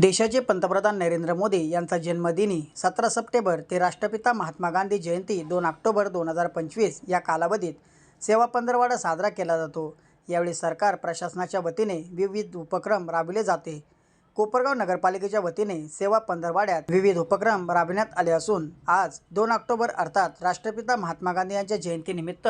देशाचे पंतप्रधान नरेंद्र मोदी यांचा जन्मदिनी सतरा सप्टेंबर ते राष्ट्रपिता महात्मा गांधी जयंती दोन ऑक्टोबर दोन हजार पंचवीस या कालावधीत सेवा पंधरवाडा साजरा केला जातो. यावेळी सरकार प्रशासनाच्या वतीने विविध उपक्रम राबविले जाते. कोपरगाव नगरपालिकेच्या वतीने सेवा पंधरवाड्यात विविध उपक्रम राबविण्यात आले असून आज दोन ऑक्टोबर अर्थात राष्ट्रपिता महात्मा गांधी यांच्या जयंतीनिमित्त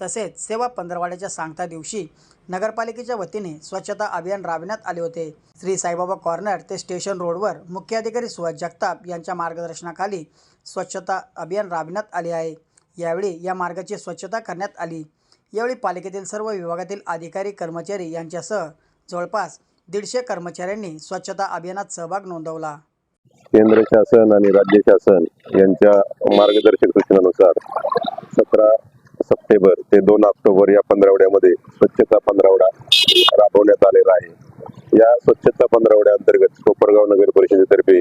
तसेच सेवा पंधरवाड्याच्या सांगता दिवशी नगरपालिकेच्या वतीने स्वच्छता अभियान राबविण्यात आले होते. श्री साईबाबा कॉर्नर ते स्टेशन रोडवर मुख्याधिकारी सुहास जगताप यांच्या मार्गदर्शनाखाली स्वच्छता अभियान राबविण्यात आले आहे. यावेळी या मार्गाची स्वच्छता करण्यात आली. यावेळी पालिकेतील सर्व विभागातील अधिकारी कर्मचारी यांच्यासह जवळपास दीडशे कर्मचाऱ्यांनी स्वच्छता अभियानात सहभाग नोंदवला. केंद्र शासन आणि राज्य शासन यांच्या मार्गदर्शक सूचनानुसार सतरा सप्टेंबर ते दोन ऑक्टोबर या पंधरवड्यामध्ये स्वच्छता पंधरवडा राबवण्यात आलेला आहे. या स्वच्छता पंधरवड्याअंतर्गत कोपरगाव नगर परिषदेतर्फे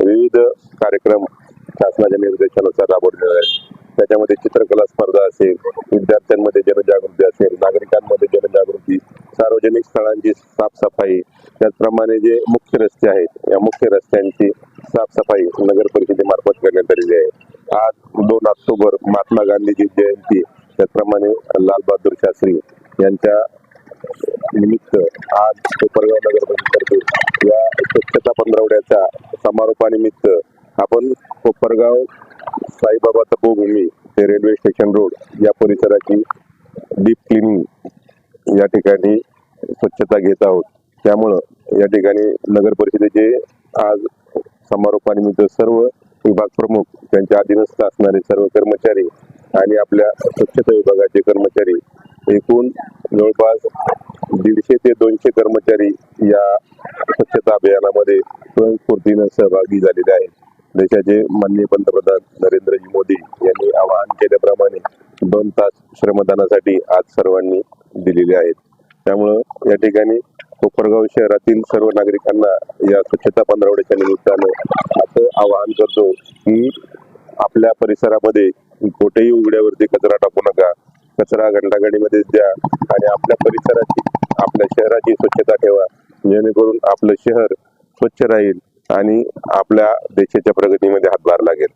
विविध कार्यक्रम शासनाच्या निर्देशानुसार राबवले आहेत त्याच्यामध्ये चित्रकला स्पर्धा असेल विद्यार्थ्यांमध्ये जनजागृती असेल नागरिकांमध्ये जनजागृती सार्वजनिक स्थळांची साफसफाई त्याचप्रमाणे जे मुख्य रस्ते आहेत या मुख्य रस्त्यांची साफसफाई नगर परिषदेमार्फत करण्यात आलेली आहे. आज दोन ऑक्टोबर महात्मा गांधीची जयंती लालबहादूर शास्त्री यांच्या निमित्त आज कोपरगाव नगर परिषदेतर्फे या स्वच्छता पंधरवड्याच्या समारोपानिमित्त आपण कोपरगाव साईबाबा तपोभूमी ते रेल्वे स्टेशन रोड या परिसराची डीप क्लिनिंग या ठिकाणी स्वच्छता घेत आहोत. त्यामुळं या ठिकाणी नगर परिषदेचे आज समारोपानिमित्त सर्व विभाग प्रमुख त्यांच्या अधीनस्थ असणारे सर्व कर्मचारी आणि आपल्या स्वच्छता विभागाचे कर्मचारी एकूण जवळपास दीडशे ते दोनशे कर्मचारी या स्वच्छता अभियानामध्ये स्वयंस्फूर्तीनं सहभागी झालेले आहेत. देशाचे माननीय पंतप्रधान नरेंद्रजी मोदी यांनी आवाहन केल्याप्रमाणे दोन तास श्रमदानासाठी आज सर्वांनी दिलेले आहेत. त्यामुळं या ठिकाणी कोपरगाव शहरातील सर्व नागरिकांना या स्वच्छता पंधरवड्याच्या निमित्तानं असं आवाहन करतो की आपल्या परिसरामध्ये कुठेही उघड्यावरती कचरा टाकू नका. कचरा घंटागाडीमध्येच द्या आणि आपल्या परिसराची आपल्या शहराची स्वच्छता ठेवा. जेणेकरून आपलं शहर स्वच्छ राहील आणि आपल्या देशाच्या प्रगतीमध्ये हातभार लागेल.